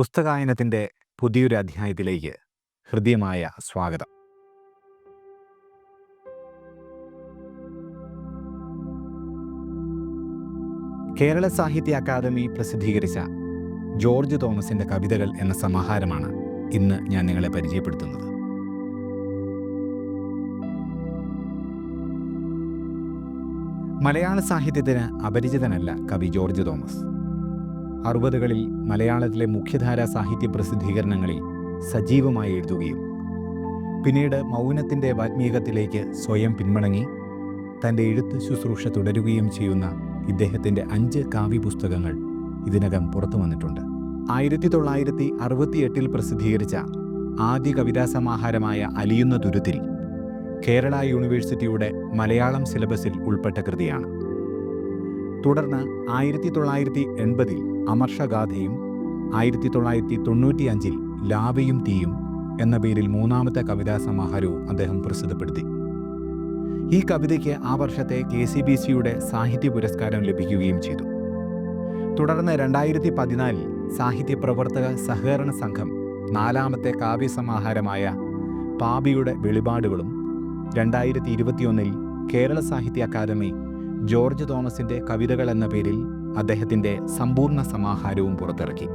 പുസ്തകായനത്തിന്റെ പുതിയൊരു അധ്യായത്തിലേക്ക് ഹൃദ്യമായ സ്വാഗതം. കേരള സാഹിത്യ അക്കാദമി പ്രസിദ്ധീകരിച്ച ജോർജ് തോമസിന്റെ കവിതകൾ എന്ന സമാഹാരമാണ് ഇന്ന് ഞാൻ നിങ്ങളെ പരിചയപ്പെടുത്തുന്നത്. മലയാള സാഹിത്യത്തിന് അപരിചിതനല്ല കവി ജോർജ് തോമസ്. അറുപതുകളിൽ മലയാളത്തിലെ മുഖ്യധാരാ സാഹിത്യ പ്രസിദ്ധീകരണങ്ങളിൽ സജീവമായി എഴുതുകയും പിന്നീട് മൗനത്തിന്റെ വാത്മീകത്തിലേക്ക് സ്വയം പിന്മടങ്ങി തന്റെ എഴുത്ത് ശുശ്രൂഷ തുടരുകയും ചെയ്യുന്ന ഇദ്ദേഹത്തിന്റെ അഞ്ച് കാവ്യപുസ്തകങ്ങൾ ഇതിനകം പുറത്തു വന്നിട്ടുണ്ട്. ആയിരത്തി തൊള്ളായിരത്തി അറുപത്തിയെട്ടിൽ പ്രസിദ്ധീകരിച്ച ആദ്യ കവിതാ സമാഹാരമായ അലിയുന്ന തുരുത്തിൽ കേരള യൂണിവേഴ്സിറ്റിയുടെ മലയാളം സിലബസിൽ ഉൾപ്പെട്ട കൃതിയാണ്. തുടർന്ന് ആയിരത്തി തൊള്ളായിരത്തി എൺപതിൽ അമർഷഗാഥയും ആയിരത്തി തൊള്ളായിരത്തി തൊണ്ണൂറ്റിയഞ്ചിൽ ലാവയും തീയും എന്ന പേരിൽ മൂന്നാമത്തെ കവിതാ സമാഹാരവും അദ്ദേഹം പ്രസിദ്ധപ്പെടുത്തി. ഈ കവിതയ്ക്ക് ആ വർഷത്തെ കെ സി ബി സിയുടെ സാഹിത്യ പുരസ്കാരം ലഭിക്കുകയും ചെയ്തു. തുടർന്ന് രണ്ടായിരത്തി പതിനാലിൽ സാഹിത്യ പ്രവർത്തക സഹകരണ സംഘം നാലാമത്തെ കാവ്യസമാഹാരമായ പാപിയുടെ വെളിപാടുകളും രണ്ടായിരത്തി ഇരുപത്തിയൊന്നിൽ കേരള സാഹിത്യ അക്കാദമി ജോർജ് തോമസിന്റെ കവിതകൾ എന്ന പേരിൽ അദ്ദേഹത്തിന്റെ സമ്പൂർണ സമാഹാരവും പുറത്തിറക്കി.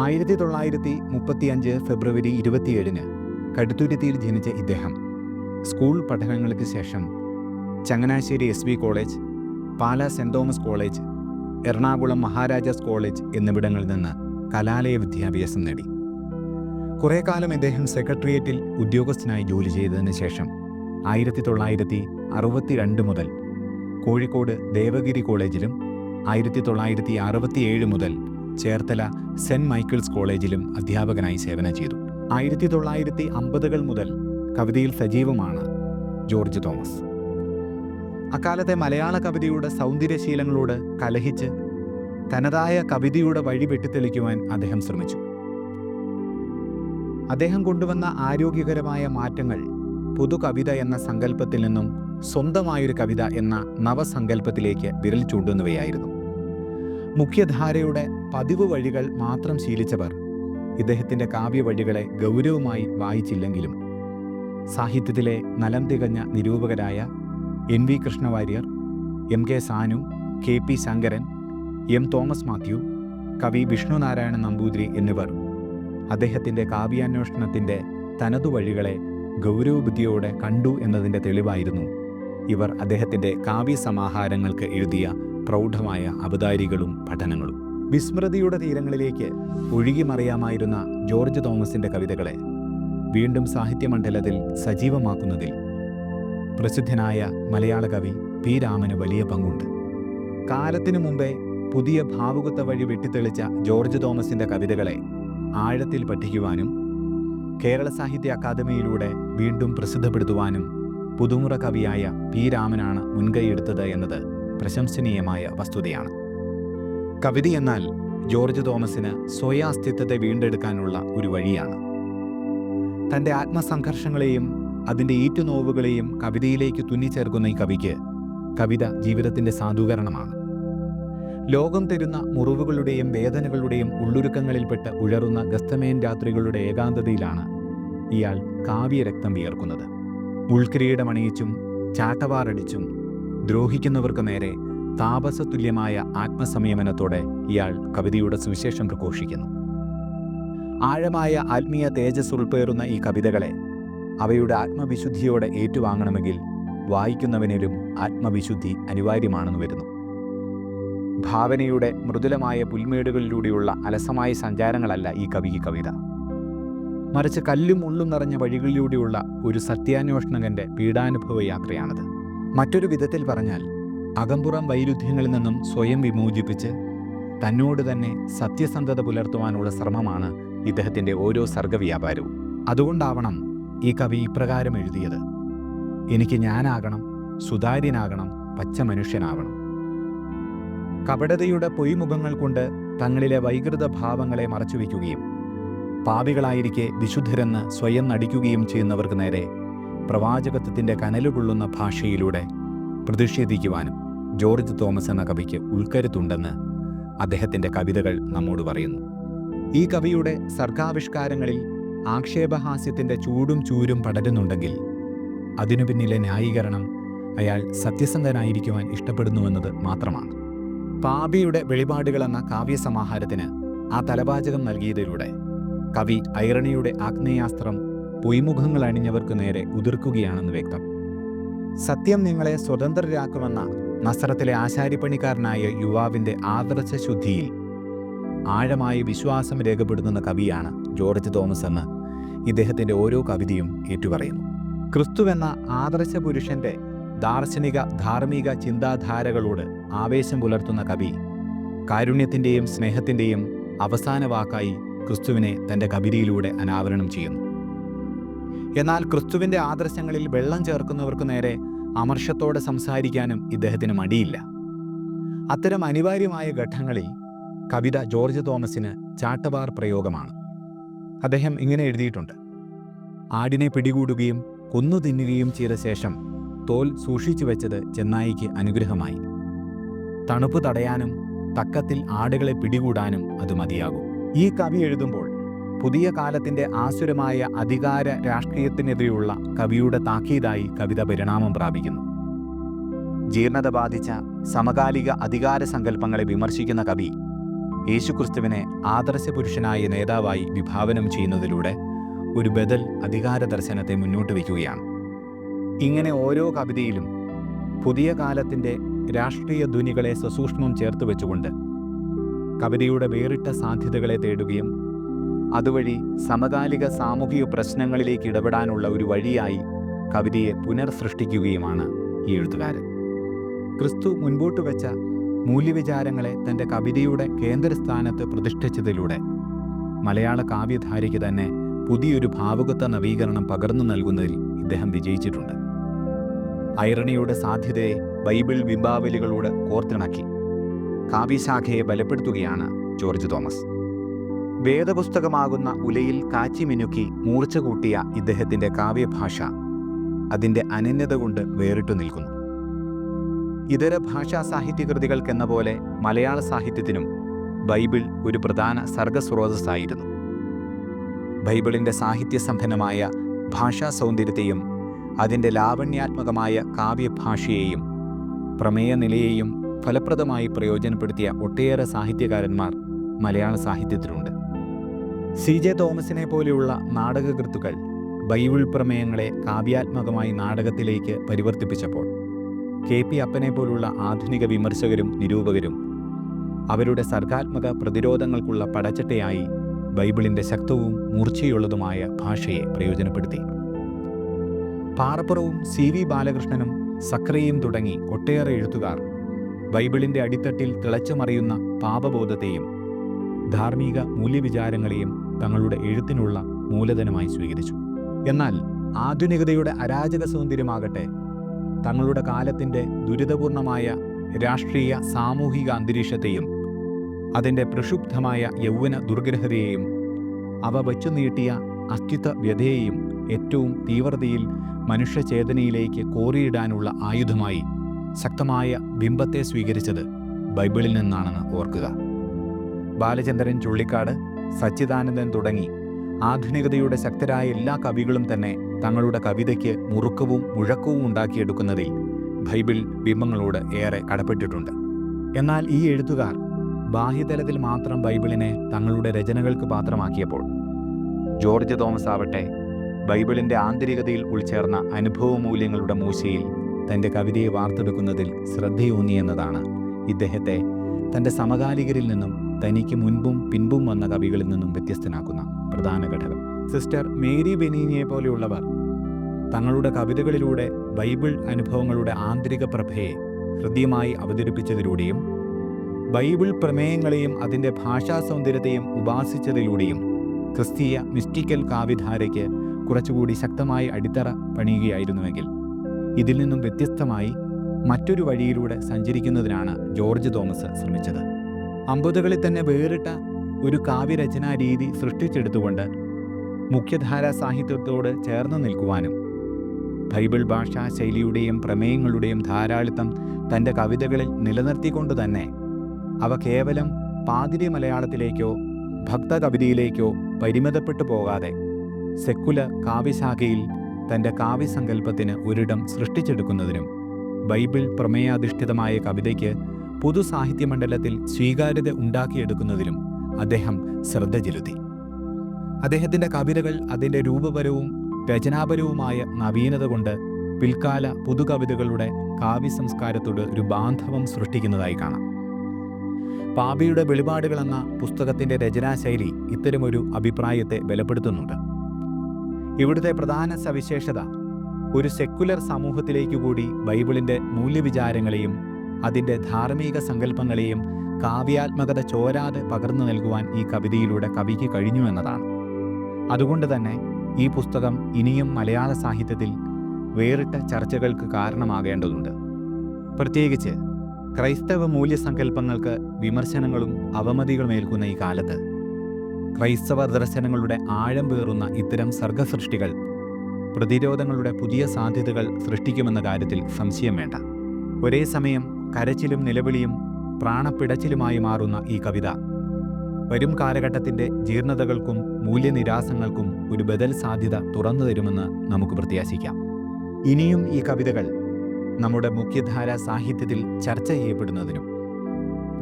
ആയിരത്തി തൊള്ളായിരത്തി മുപ്പത്തിയഞ്ച് ഫെബ്രുവരി ഇരുപത്തിയേഴിന് കടുത്തുരുത്തിയിൽ ജനിച്ച ഇദ്ദേഹം സ്കൂൾ പഠനങ്ങൾക്ക് ശേഷം Changanassery S V college Pala Saint Thomas college Ernakulam Maharajas college എന്നിവിടങ്ങളിൽ നിന്ന് കലാലയ വിദ്യാഭ്യാസം നേടി. കുറേ കാലം ഇദ്ദേഹം സെക്രട്ടേറിയറ്റിൽ ഉദ്യോഗസ്ഥനായി ജോലി ചെയ്തതിന് ശേഷം ആയിരത്തി തൊള്ളായിരത്തി അറുപത്തിരണ്ട് മുതൽ കോഴിക്കോട് ദേവഗിരി കോളേജിലും ആയിരത്തി തൊള്ളായിരത്തി അറുപത്തിയേഴ് മുതൽ ചേർത്തല സെന്റ് മൈക്കിൾസ് കോളേജിലും അധ്യാപകനായി സേവനം ചെയ്തു. ആയിരത്തി തൊള്ളായിരത്തി അമ്പതുകൾ മുതൽ കവിതയിൽ സജീവമാണ് ജോർജ് തോമസ്. അക്കാലത്തെ മലയാള കവിതയുടെ സൗന്ദര്യശീലങ്ങളോട് കലഹിച്ച് തനതായ കവിതയുടെ വഴി വെട്ടിത്തെളിക്കുവാൻ അദ്ദേഹം ശ്രമിച്ചു. അദ്ദേഹം കൊണ്ടുവന്ന ആരോഗ്യകരമായ മാറ്റങ്ങൾ പുതുകവിത എന്ന സങ്കല്പത്തിൽ നിന്നും സ്വന്തമായൊരു കവിത എന്ന നവസങ്കല്പത്തിലേക്ക് വിരൽ ചൂണ്ടുന്നവയായിരുന്നു. മുഖ്യധാരയുടെ പതിവ് വഴികൾ മാത്രം ശീലിച്ചവർ ഇദ്ദേഹത്തിന്റെ കാവ്യവഴികളെ ഗൗരവമായി വായിച്ചില്ലെങ്കിലും. സാഹിത്യത്തിലെ നലം തികഞ്ഞ നിരൂപകരായ N V Krishna Warrier M K Sanu K P Sankaran M Thomas Mathew കവി വിഷ്ണുനാരായണ നമ്പൂതിരി എന്നിവർ അദ്ദേഹത്തിന്റെ കാവ്യാന്വേഷണത്തിന്റെ തനതു വഴികളെ ഗൗരവബുദ്ധിയോടെ കണ്ടു എന്നതിന്റെ തെളിവായിരുന്നു ഇവർ അദ്ദേഹത്തിന്റെ കാവ്യസമാഹാരങ്ങൾക്ക് എഴുതിയ പ്രൗഢമായ അവതാരികളും പഠനങ്ങളും. വിസ്മൃതിയുടെ തീരങ്ങളിലേക്ക് ഒഴുകിമറിയാമായിരുന്ന ജോർജ് തോമസിന്റെ കവിതകളെ വീണ്ടും സാഹിത്യമണ്ഡലത്തിൽ സജീവമാക്കുന്നതിൽ പ്രസിദ്ധനായ മലയാള കവി പി. രാമന് വലിയ പങ്കുണ്ട്. കാലത്തിനു മുമ്പേ പുതിയ ഭാവുകത്വ വഴി വെട്ടിത്തെളിച്ച ജോർജ് തോമസിന്റെ കവിതകളെ ആഴത്തിൽ പഠിക്കുവാനും കേരള സാഹിത്യ അക്കാദമിയിലൂടെ വീണ്ടും പ്രസിദ്ധപ്പെടുത്തുവാനും പുതുമുറ കവിയായ പി. രാമനാണ് മുൻകൈയെടുത്തത് എന്നത് പ്രശംസനീയമായ വസ്തുതയാണ്. കവിത എന്നാൽ ജോർജ് തോമസിന് സ്വയാസ്തിത്വത്തെ വീണ്ടെടുക്കാനുള്ള ഒരു വഴിയാണ്. തന്റെ ആത്മസംഘർഷങ്ങളെയും അതിന്റെ ഈറ്റുനോവുകളെയും കവിതയിലേക്ക് തുന്നിച്ചേർക്കുന്ന ഈ കവിക്ക് കവിത ജീവിതത്തിന്റെ സാധൂകരണമാണ്. ലോകം തരുന്ന മുറിവുകളുടെയും വേദനകളുടെയും ഉള്ളുരുക്കങ്ങളിൽപ്പെട്ട് ഉഴറുന്ന ഗസ്തമേൻ രാത്രികളുടെ ഏകാന്തതയിലാണ് ഇയാൾ കാവ്യരക്തം വിയർക്കുന്നത്. ഉൾക്കിരീടമണിയിച്ചും ചാട്ടവാറടിച്ചും ദ്രോഹിക്കുന്നവർക്ക് നേരെ താപസതുല്യമായ ആത്മസംയമനത്തോടെ ഇയാൾ കവിതയുടെ സുവിശേഷം പ്രഘോഷിക്കുന്നു. ആഴമായ ആത്മീയ തേജസ് ഉൾപ്പേറുന്ന ഈ കവിതകളെ അവയുടെ ആത്മവിശുദ്ധിയോടെ ഏറ്റുവാങ്ങണമെങ്കിൽ വായിക്കുന്നവനിലും ആത്മവിശുദ്ധി അനിവാര്യമാണെന്ന് വരുന്നു. ഭാവനയുടെ മൃദുലമായ പുൽമേടുകളിലൂടെയുള്ള അലസമായ സഞ്ചാരങ്ങളല്ല ഈ കവിക്ക് കവിത. മറിച്ച് കല്ലും ഉള്ളും നിറഞ്ഞ വഴികളിലൂടെയുള്ള ഒരു സത്യാന്വേഷണകന്റെ പീഡാനുഭവ യാത്രയാണത് മറ്റൊരു വിധത്തിൽ പറഞ്ഞാൽ അകമ്പുറം വൈരുദ്ധ്യങ്ങളിൽ നിന്നും സ്വയം വിമോചിപ്പിച്ച് തന്നോട് തന്നെ സത്യസന്ധത പുലർത്തുവാനുള്ള ശ്രമമാണ് ഇദ്ദേഹത്തിന്റെ ഓരോ സർഗവ്യാപാരവും. അതുകൊണ്ടാവണം ഈ കവി ഇപ്രകാരം എഴുതിയത്. എനിക്ക് ഞാനാകണം സുതാര്യനാകണം പച്ച മനുഷ്യനാകണം കപടതയുടെ പൊയ്മുഖങ്ങൾ കൊണ്ട് തങ്ങളിലെ വൈകൃത ഭാവങ്ങളെ മറച്ചുവെക്കുകയും പാപികളായിരിക്കെ വിശുദ്ധരെന്ന് സ്വയം നടിക്കുകയും ചെയ്യുന്നവർക്ക് നേരെ പ്രവാചകത്വത്തിന്റെ കനലുകൊള്ളുന്ന ഭാഷയിലൂടെ പ്രതിഷേധിക്കുവാനും ജോർജ് തോമസ് എന്ന കവിക്ക് ഉൾക്കരുത്തുണ്ടെന്ന് അദ്ദേഹത്തിന്റെ കവിതകൾ നമ്മോട് പറയുന്നു. ഈ കവിയുടെ സർഗാവിഷ്കാരങ്ങളിൽ ആക്ഷേപഹാസ്യത്തിന്റെ ചൂടും ചൂരും പടരുന്നുണ്ടെങ്കിൽ അതിനു പിന്നിലെ ന്യായീകരണം അയാൾ സത്യസന്ധനായിരിക്കുവാൻ ഇഷ്ടപ്പെടുന്നുവെന്നത് മാത്രമാണ്. പാപിയുടെ വെളിപാടുകളെന്ന കാവ്യസമാഹാരത്തിന് ആ തലവാചകം നൽകിയതിലൂടെ കവി ഐറണിയുടെ ആഗ്നേയാസ്ത്രം പൊയ്മുഖങ്ങൾ അണിഞ്ഞവർക്ക് നേരെ ഉതിർക്കുകയാണെന്ന് വ്യക്തം. സത്യം നിങ്ങളെ സ്വതന്ത്രരാക്കുമെന്ന നസറത്തിലെ ആശാരിപ്പണിക്കാരനായ യുവാവിന്റെ ആദർശ ശുദ്ധിയിൽ ആഴമായ വിശ്വാസം രേഖപ്പെടുത്തുന്ന കവിയാണ് ജോർജ് തോമസ് എന്ന് ഇദ്ദേഹത്തിന്റെ ഓരോ കവിതയും ഏറ്റുപറയുന്നു. ക്രിസ്തുവെന്ന ആദർശ പുരുഷന്റെ ദാർശനിക ധാർമ്മിക ചിന്താധാരകളോട് ആവേശം പുലർത്തുന്ന കവി കാരുണ്യത്തിന്റെയും സ്നേഹത്തിന്റെയും അവസാന വാക്കായി ക്രിസ്തുവിനെ തന്റെ കവിതയിലൂടെ അനാവരണം ചെയ്യുന്നു. എന്നാൽ ക്രിസ്തുവിന്റെ ആദർശങ്ങളിൽ വെള്ളം ചേർക്കുന്നവർക്ക് നേരെ അമർഷത്തോടെ സംസാരിക്കാനും ഇദ്ദേഹത്തിന് മടിയില്ല. അത്തരം അനിവാര്യമായ ഘട്ടങ്ങളിൽ കവിത ജോർജ് തോമസിന് ചാട്ടവാർ പ്രയോഗമാണ്. അദ്ദേഹം ഇങ്ങനെ എഴുതിയിട്ടുണ്ട്. ആടിനെ പിടികൂടുകയും കൊന്നു തിന്നുകയും ചെയ്ത ശേഷം തോൽ സൂക്ഷിച്ചു വെച്ചത് ചെന്നായിക്ക് അനുഗ്രഹമായി. തണുപ്പ് തടയാനും തക്കത്തിൽ ആടുകളെ പിടികൂടാനും അത് മതിയാകും. ഈ കവി എഴുതുമ്പോൾ പുതിയ കാലത്തിന്റെ ആസുരമായ അധികാര രാഷ്ട്രീയത്തിനെതിരെയുള്ള കവിയുടെ താക്കീതായി കവിത പരിണാമം പ്രാപിക്കുന്നു. ജീർണത ബാധിച്ച സമകാലിക അധികാര സങ്കല്പങ്ങളെ വിമർശിക്കുന്ന കവി യേശുക്രിസ്തുവിനെ ആദർശ പുരുഷനായ നേതാവായി വിഭാവനം ചെയ്യുന്നതിലൂടെ ഒരു ബദൽ അധികാര ദർശനത്തെ മുന്നോട്ട് വയ്ക്കുകയാണ്. ഇങ്ങനെ ഓരോ കവിതയിലും പുതിയ കാലത്തിന്റെ രാഷ്ട്രീയ ധ്വനികളെ സസൂക്ഷ്മം ചേർത്ത് വെച്ചുകൊണ്ട് കവിതയുടെ വേറിട്ട സാധ്യതകളെ തേടുകയും അതുവഴി സമകാലിക സാമൂഹിക പ്രശ്നങ്ങളിലേക്ക് ഇടപെടാനുള്ള ഒരു വഴിയായി കവിതയെ പുനർസൃഷ്ടിക്കുകയുമാണ് ഈ എഴുത്തുകാരൻ. ക്രിസ്തു മുൻപോട്ട് വെച്ച മൂല്യവിചാരങ്ങളെ തന്റെ കവിതയുടെ കേന്ദ്രസ്ഥാനത്ത് പ്രതിഷ്ഠിച്ചതിലൂടെ മലയാള കാവ്യധാരയ്ക്ക് തന്നെ പുതിയൊരു ഭാവുകത്വ നവീകരണം പകർന്നു നൽകുന്നതിൽ ഇദ്ദേഹം വിജയിച്ചിട്ടുണ്ട്. ഐറണിയുടെ സാധ്യതയെ ബൈബിൾ ബിംബാവലികളോട് കോർത്തിണക്കി. കാവ്യശാഖയെ ബലപ്പെടുത്തുകയാണ് ജോർജ് തോമസ്. വേദപുസ്തകമാകുന്ന ഉലയിൽ കാച്ചിമിനുക്കി മൂർച്ച കൂട്ടിയ ഇദ്ദേഹത്തിന്റെ കാവ്യഭാഷ അതിന്റെ അനന്യത കൊണ്ട് വേറിട്ടു നിൽക്കുന്നു. ഇതര ഭാഷാ സാഹിത്യകൃതികൾക്കെന്ന പോലെ മലയാള സാഹിത്യത്തിനും ബൈബിൾ ഒരു പ്രധാന സർഗസ്രോതസ്സായിരുന്നു ബൈബിളിന്റെ സാഹിത്യസമ്പന്നമായ ഭാഷാ സൗന്ദര്യത്തെയും അതിന്റെ ലാവണ്യാത്മകമായ കാവ്യഭാഷയെയും പ്രമേയ നിലയെയും ഫലപ്രദമായി പ്രയോജനപ്പെടുത്തിയ ഒട്ടേറെ സാഹിത്യകാരന്മാർ മലയാള സാഹിത്യത്തിലുണ്ട്. സി ജെ തോമസിനെ പോലെയുള്ള നാടകകൃത്തുക്കൾ ബൈബിൾ പ്രമേയങ്ങളെ കാവ്യാത്മകമായി നാടകത്തിലേക്ക് പരിവർത്തിപ്പിച്ചപ്പോൾ കെ പി അപ്പനെ പോലുള്ള ആധുനിക വിമർശകരും നിരൂപകരും അവരുടെ സർഗാത്മക പ്രതിരോധങ്ങൾക്കുള്ള പടച്ചട്ടയായി ബൈബിളിന്റെ ശക്തവും മൂർച്ചയുള്ളതുമായ ഭാഷയെ പ്രയോജനപ്പെടുത്തി. പാറപ്പുറവും സി വി ബാലകൃഷ്ണനും സക്രയും തുടങ്ങി ഒട്ടേറെ എഴുത്തുകാർ ബൈബിളിന്റെ അടിത്തട്ടിൽ തിളച്ചുമറിയുന്ന പാപബോധത്തെയും ധാർമ്മിക മൂല്യവിചാരങ്ങളെയും തങ്ങളുടെ എഴുത്തിനുള്ള മൂലധനമായി സ്വീകരിച്ചു. എന്നാൽ ആധുനികതയുടെ അരാജക സൗന്ദര്യമാകട്ടെ തങ്ങളുടെ കാലത്തിന്റെ ദുരിതപൂർണമായ രാഷ്ട്രീയ സാമൂഹിക അന്തരീക്ഷത്തെയും അതിന്റെ പ്രക്ഷുബ്ധമായ യൗവന ദുർഗ്രഹതയെയും അവ വച്ചു നീട്ടിയ അസ്തിത്വ വ്യതയെയും ഏറ്റവും തീവ്രതയിൽ മനുഷ്യചേതനയിലേക്ക് കോറിയിടാനുള്ള ആയുധമായി ശക്തമായ ബിംബത്തെ സ്വീകരിച്ചത് ബൈബിളിൽ നിന്നാണെന്ന് ഓർക്കുക. ബാലചന്ദ്രൻ ചുള്ളിക്കാട് സച്ചിദാനന്ദൻ തുടങ്ങി. ആധുനികതയുടെ ശക്തരായ എല്ലാ കവികളും തന്നെ തങ്ങളുടെ കവിതയ്ക്ക് മുറുക്കവും മുഴക്കവും ഉണ്ടാക്കിയെടുക്കുന്നതിൽ ബൈബിൾ ബിംബങ്ങളോട് ഏറെ കടപ്പെട്ടിട്ടുണ്ട്. എന്നാൽ ഈ എഴുത്തുകാർ ബാഹ്യതലത്തിൽ മാത്രം ബൈബിളിനെ തങ്ങളുടെ രചനകൾക്ക് പാത്രമാക്കിയപ്പോൾ ജോർജ് തോമസ് ആവട്ടെ ബൈബിളിന്റെ ആന്തരികതയിൽ ഉൾച്ചേർന്ന അനുഭവ മൂല്യങ്ങളുടെ മൂശയിൽ തന്റെ കവിതയെ വാർത്തെടുക്കുന്നതിൽ ശ്രദ്ധയൂന്നിയെന്നതാണ് ഇദ്ദേഹത്തെ തന്റെ സമകാലികരിൽ നിന്നും തനിക്ക് മുൻപും പിൻപും വന്ന കവികളിൽ നിന്നും വ്യത്യസ്തനാക്കുന്ന പ്രധാന ഘടകം. സിസ്റ്റർ മേരി ബെനീനിയെ പോലെയുള്ളവർ തങ്ങളുടെ കവിതകളിലൂടെ ബൈബിൾ അനുഭവങ്ങളുടെ ആന്തരിക പ്രഭയെ ഹൃദ്യമായി അവതരിപ്പിച്ചതിലൂടെയും ബൈബിൾ പ്രമേയങ്ങളെയും അതിന്റെ ഭാഷാ സൗന്ദര്യത്തെയും ഉപാസിച്ചതിലൂടെയും ക്രിസ്തീയ മിസ്റ്റിക്കൽ കാവ്യധാരയ്ക്ക് കുറച്ചുകൂടി ശക്തമായി അടിത്തറ പണിയുകയായിരുന്നുവെങ്കിൽ ഇതിൽ നിന്നും വ്യത്യസ്തമായി മറ്റൊരു വഴിയിലൂടെ സഞ്ചരിക്കുന്നതിനാണ് ജോർജ് തോമസ് ശ്രമിച്ചത്. അമ്പതുകളിൽ തന്നെ വേറിട്ട ഒരു കാവ്യരചനാ രീതി സൃഷ്ടിച്ചെടുത്തുകൊണ്ട് മുഖ്യധാരാ സാഹിത്യത്തോട് ചേർന്ന് നിൽക്കുവാനും ബൈബിൾ ഭാഷാ ശൈലിയുടെയും പ്രമേയങ്ങളുടെയും ധാരാളിത്തം തന്റെ കവിതകളിൽ നിലനിർത്തിക്കൊണ്ട് തന്നെ അവ കേവലം പാതിരി മലയാളത്തിലേക്കോ ഭക്തകവിതയിലേക്കോ പരിമിതപ്പെട്ടു പോകാതെ സെക്കുലർ കാവ്യശാഖയിൽ തന്റെ കാവ്യസങ്കല്പത്തിന് ഒരിടം സൃഷ്ടിച്ചെടുക്കുന്നതിനും ബൈബിൾ പ്രമേയാധിഷ്ഠിതമായ കവിതയ്ക്ക് പൊതുസാഹിത്യമണ്ഡലത്തിൽ സ്വീകാര്യത ഉണ്ടാക്കിയെടുക്കുന്നതിലും അദ്ദേഹം ശ്രദ്ധ ചെലുത്തി. അദ്ദേഹത്തിന്റെ കവിതകൾ അതിന്റെ രൂപപരവും രചനാപരവുമായ നവീനത കൊണ്ട് പിൽക്കാല പുതുകവിതകളുടെ കാവ്യ സംസ്കാരത്തോട് ഒരു ബാന്ധവം സൃഷ്ടിക്കുന്നതായി കാണാം. പാപിയുടെ വെളിപാടുകൾ എന്ന പുസ്തകത്തിന്റെ രചനാശൈലി ഇത്തരമൊരു അഭിപ്രായത്തെ ബലപ്പെടുത്തുന്നുണ്ട്. ഇവിടുത്തെ പ്രധാന സവിശേഷത ഒരു സെക്കുലർ സമൂഹത്തിലേക്ക് കൂടി ബൈബിളിന്റെ മൂല്യവിചാരങ്ങളെയും അതിന്റെ ധാർമ്മിക സങ്കല്പങ്ങളെയും കാവ്യാത്മകത ചോരാതെ പകർന്നു നൽകുവാൻ ഈ കവിതയിലൂടെ കവിക്ക് കഴിഞ്ഞു എന്നതാണ്. അതുകൊണ്ട് തന്നെ ഈ പുസ്തകം ഇനിയും മലയാള സാഹിത്യത്തിൽ വേറിട്ട ചർച്ചകൾക്ക് കാരണമാകേണ്ടതുണ്ട്. പ്രത്യേകിച്ച് ക്രൈസ്തവ മൂല്യസങ്കല്പങ്ങൾക്ക് വിമർശനങ്ങളും അവമതികളും ഏൽക്കുന്ന ഈ കാലത്ത് ക്രൈസ്തവ ദർശനങ്ങളുടെ ആഴം പേറുന്ന ഇത്തരം സർഗസൃഷ്ടികൾ പ്രതിരോധങ്ങളുടെ പുതിയ സാധ്യതകൾ സൃഷ്ടിക്കുമെന്ന കാര്യത്തിൽ സംശയം വേണ്ട. ഒരേ സമയം കരച്ചിലും നിലവിളിയും പ്രാണപ്പിടച്ചിലുമായി മാറുന്ന ഈ കവിത. വരും കാലഘട്ടത്തിന്റെ ജീർണതകൾക്കും മൂല്യനിരാസങ്ങൾക്കും ഒരു ബദൽ സാധ്യത തുറന്നു തരുമെന്ന് നമുക്ക് പ്രത്യാശിക്കാം. ഇനിയും ഈ കവിതകൾ നമ്മുടെ മുഖ്യധാര സാഹിത്യത്തിൽ ചർച്ച ചെയ്യപ്പെടുന്നതിനും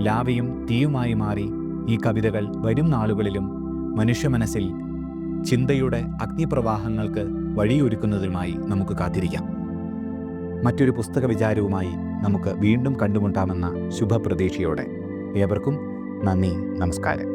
ലാവയും തീയുമായി മാറി ഈ കവിതകൾ വരും നാളുകളിലും മനുഷ്യ മനസ്സിൽ ചിന്തയുടെ അഗ്നിപ്രവാഹങ്ങൾക്ക് വഴിയൊരുക്കുന്നതിനുമായി നമുക്ക് കാത്തിരിക്കാം. മറ്റൊരു പുസ്തക വിചാരവുമായി നമുക്ക് വീണ്ടും കണ്ടുമുട്ടാമെന്ന ശുഭപ്രതീക്ഷയോടെ ഏവർക്കും നന്ദി നമസ്കാരം.